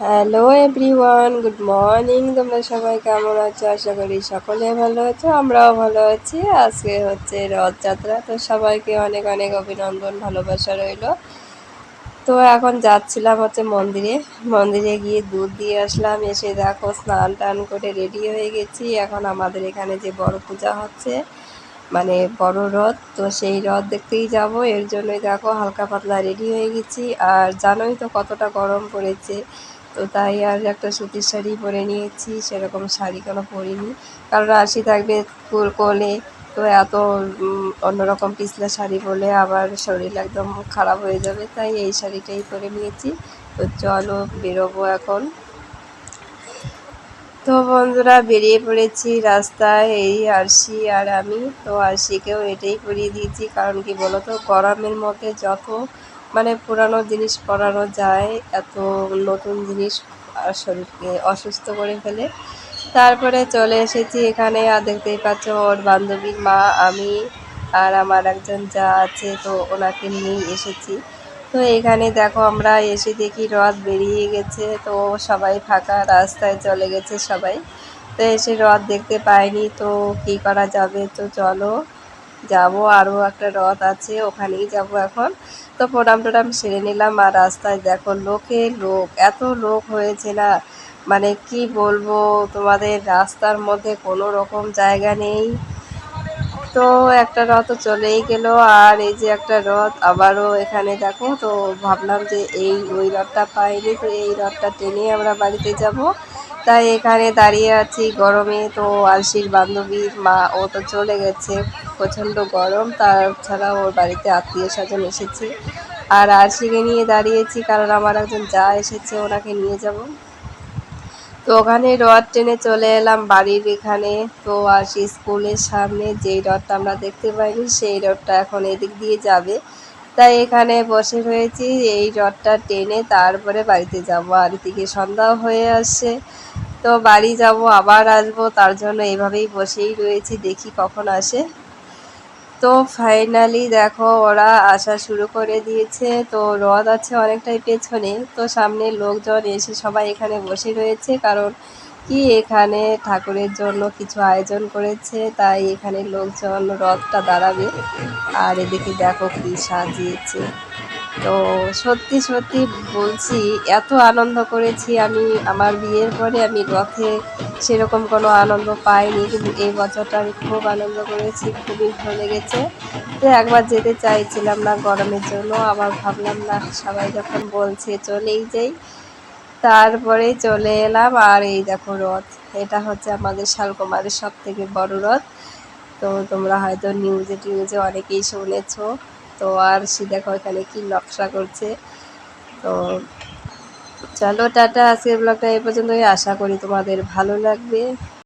Hello everyone good morning তোমরা সবাই কেমন আছো? আশা করি সকলে ভালো আছো, আমরাও ভালো আছি। আজকে হচ্ছে রথযাত্রা, তো সবাইকে অনেক অনেক অভিনন্দন, ভালোবাসা রইল। তো এখন যাচ্ছিলাম হচ্ছে মন্দিরে। মন্দিরে গিয়ে দুধ দিয়ে আসলাম, এসে দেখো স্নান টান করে রেডি হয়ে গেছি। এখন আমাদের এখানে যে বড় পূজা হচ্ছে মানে বড় রথ, তো সেই রথ দেখতেই যাব। এর জন্যই দেখো হালকা পাতলা রেডি হয়ে গেছি। আর জানোই তো কতটা গরম পড়েছে। তো তাই আর একটা সুতির শাড়ি পরে নিয়েছি, সেরকম শাড়ি কোনো পরিনি। কারণ আশি থাকবে কোলে তো এত অন্যরকম পিছলা শাড়ি পরলে আবার শরীর একদম খারাপ হয়ে যাবে। তাই এই শাড়িটাই পরে নিয়েছি। তো চলো বেরোবো এখন। তো বন্ধুরা, বেরিয়ে পড়েছি রাস্তায়, এই আরশি আর আমি। তো আরশিকেও এটাই পরিয়ে দিয়েছি, কারণ কি বলতো, গরমের মধ্যে যত মানে পুরানো জিনিস পরানো যায়, এত নতুন জিনিস শরীরকে অসুস্থ করে ফেলে। তারপরে চলে এসেছি এখানে, আর দেখতেই পাচ্ছ ওর বান্ধবীর মা, আমি আর আমার একজন যা আছে, তো ওনাকে নিয়েই এসেছি। তো এখানে দেখো আমরা এসে দেখি রথ বেরিয়ে গেছে, তো সবাই ফাঁকা রাস্তায় চলে গেছে সবাই। তো এসে রথ দেখতে পাইনি, তো কি করা যাবে? তো চলো। যাব আরও একটা রথ আছে, ওখানেই যাব এখন। তো প্রণাম টোনাম সেরে নিলাম। আর রাস্তায় দেখো, লোকে লোক, এত লোক হয়েছে না। মানে কি বলব, তোমাদের রাস্তার মধ্যে কোনো রকম জায়গা নেই। তো একটা রথ চলেই গেল। আর এই যে একটা রথ, আবারও এখানে দেখো, তো ভাবলাম যে এই, ওই রথটা পাইনি, তো এই রথটা টেনে আমরা বাড়িতে যাব। তাই এখানে দাঁড়িয়ে আছি গরমে। তো আলসির বান্ধবীর মা, ও তো চলে গেছে, প্রচণ্ড গরম। তাছাড়া ওর বাড়িতে আত্মীয় স্বজন এসেছে। আর আলসিকে নিয়ে দাঁড়িয়েছি কারণ আমার একজন যা এসেছে ওনাকে নিয়ে যাব। তো ওখানে রথ টেনে চলে এলাম বাড়ির এখানে। তো আসি স্কুলের সামনে যেই রথটা আমরা দেখতে পাইনি, সেই রথটা এখন এদিক দিয়ে যাবে। তাই এখানে বসে রয়েছি, এই রথটা টেনে তারপরে বাড়িতে যাব। আর এদিকে সন্ধ্যাও হয়ে আসছে। তো বাড়ি যাব, আবার আসব, তার জন্য এভাবেই বসেই রয়েছি, দেখি কখন আসে। তো ফাইনালি দেখো, ওরা আসা শুরু করে দিয়েছে। তো রথ আছে অনেকটাই পেছনে। তো সামনে লোকজন এসে সবাই এখানে বসে রয়েছে, কারণ কি এখানে ঠাকুরের জন্য কিছু আয়োজন করেছে, তাই এখানে লোকজন রথটা দাঁড়াবে। আর এদিকে দেখো কি সাজিয়েছে। তো সত্যি সত্যি বলছি, এত আনন্দ করেছি আমি। আমার বিয়ের পরে আমি রথে সেরকম কোনো আনন্দ পাইনি, কিন্তু এই বছরটা আমি খুব আনন্দ করেছি, খুবই ভালো লেগেছে। তো একবার যেতে চাইছিলাম না গরমের জন্য, আবার ভাবলাম না, সবাই যখন বলছে চলেই যাই। তারপরে চলে এলাম, আর এই দেখো রথ, এটা হচ্ছে আমাদের শালকুমারের সব থেকে বড় রথ। তো তোমরা হয়তো নিউজে, টিউজে অনেকেই শুনেছো। তো আর সে দেখো এখানে কি নকশা করছে। তো চলো টাটা, আজকের ব্লগটা এই পর্যন্তই। আশা করি তোমাদের ভালো লাগবে।